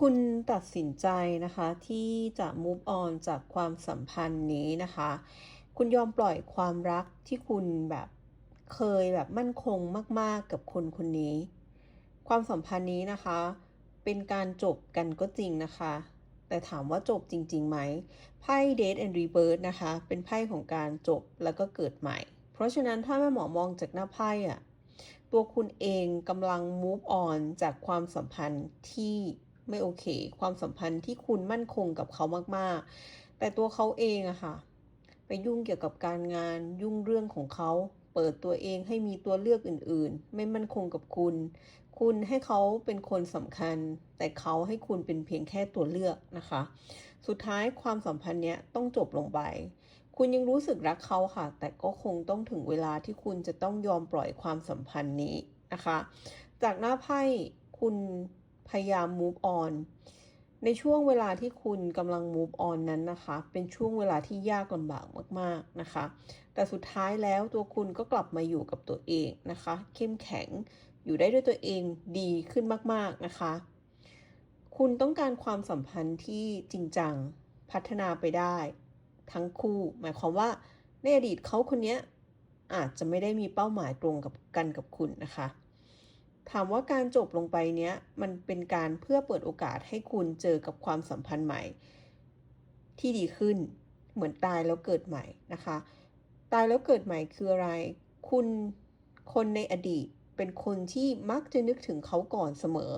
คุณตัดสินใจนะคะที่จะ move on จากความสัมพันธ์นี้นะคะ คุณยอมปล่อยความรักที่คุณแบบเคยแบบมั่นคงมาก ๆ กับคนคนนี้ ความสัมพันธ์นี้นะคะ เป็นการจบกันก็จริงนะคะ แต่ถามว่าจบจริงๆไหมไพ่ Date and Rebirth นะคะ เป็นไพ่ของการจบแล้วก็เกิดใหม่ เพราะฉะนั้นถ้าแม่หมอมองจากหน้าไพ่อะตัวคุณเองกำลัง move on จากความสัมพันธ์ที่ ไม่โอเค ความสัมพันธ์ที่คุณมั่นคงกับเขามากๆ แต่ตัวเขาเองอะค่ะ ไปยุ่งเกี่ยวกับการงาน ยุ่งเรื่องของเขา เปิดตัวเองให้มีตัวเลือกอื่นๆ ไม่มั่นคงกับคุณ คุณให้เขาเป็นคนสำคัญ แต่เขาให้คุณเป็นเพียงแค่ตัวเลือกนะคะ สุดท้ายความสัมพันธ์เนี้ยต้องจบลงไปคุณยังรู้สึกรักเขาค่ะ แต่ก็คงต้องถึงเวลาที่คุณจะต้องยอมปล่อยความสัมพันธ์นี้นะคะ จากหน้าไพ่คุณ พยายาม move on ในช่วงเวลาที่คุณกำลัง move on นั้นนะคะ เป็นช่วงเวลาที่ยากลำบากมากๆนะคะ แต่สุดท้ายแล้วตัวคุณก็กลับมาอยู่กับตัวเองนะคะ เข้มแข็งอยู่ได้ด้วยตัวเองดีขึ้นมากๆนะคะ คุณต้องการความสัมพันธ์ที่จริงจังพัฒนาไปได้ ทั้งคู่ หมายความว่าในอดีตเขาคนนี้อาจจะไม่ได้มีเป้าหมายตรงกับกันกับคุณนะคะ ถามว่าการจบลงไปเนี้ยมันเป็นการเพื่อเปิดโอกาสให้คุณเจอกับความสัมพันธ์ใหม่ ที่ดีขึ้นเหมือนตายแล้วเกิดใหม่นะคะ ตายแล้วเกิดใหม่คืออะไร คุณคนในอดีตเป็นคนที่มักจะนึกถึงเขาก่อนเสมอ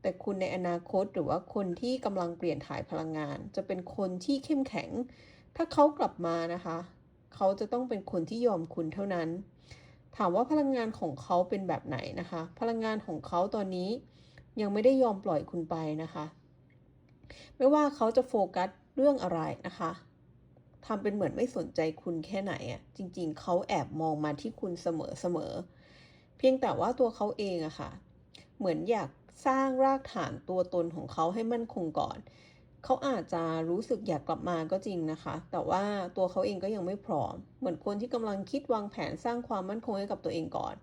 แต่คุณในอนาคตหรือว่าคนที่กำลังเปลี่ยนถ่ายพลังงาน จะเป็นคนที่เข้มแข็ง ถ้าเขากลับมานะคะ เขาจะต้องเป็นคนที่ยอมคุณเท่านั้น ถามว่าพลังงานของเขาเป็นแบบไหนนะคะ พลังงานของเขาตอนนี้ยังไม่ได้ยอมปล่อยคุณไปนะคะ ไม่ว่าเขาจะโฟกัสเรื่องอะไรนะคะทำเป็นเหมือนไม่สนใจคุณแค่ไหนอะจริง ๆ เขาแอบมองมาที่คุณเสมอๆเพียงแต่ว่าตัวเขาเองอะค่ะ เหมือนอยากสร้างรากฐานตัวตนของเขาให้มั่นคงก่อน เขาอาจจะรู้สึกอยากกลับมาก็จริงนะคะ แต่ว่าตัวเขาเองก็ยังไม่พร้อม เหมือนคนที่กำลังคิดวางแผนสร้างความมั่นคงให้กับตัวเองก่อน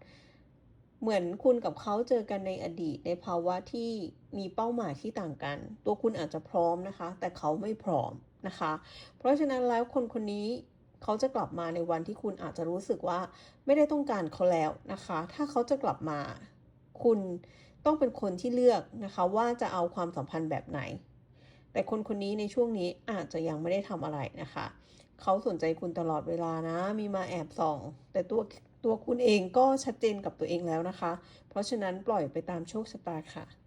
เหมือนคุณกับเขาเจอกันในอดีตในภาวะที่มีเป้าหมายที่ต่างกัน ตัวคุณอาจจะพร้อมนะคะ แต่เขาไม่พร้อมนะคะ เพราะฉะนั้นแล้วคนคนนี้เขาจะกลับมาในวันที่คุณอาจจะรู้สึกว่าไม่ได้ต้องการเขาแล้วนะคะ ถ้าเขาจะกลับมา คุณต้องเป็นคนที่เลือกนะคะ ว่าจะเอาความสัมพันธ์แบบไหน แต่คนคนนี้ในช่วงนี้อาจจะยังไม่ได้ทำอะไรนะคะ เขาสนใจคุณตลอดเวลานะ มีมาแอบส่อง แต่ตัวตัวคุณเองก็ชัดเจนกับตัวเองแล้วนะคะ เพราะฉะนั้นปล่อยไปตามโชคชะตาค่ะ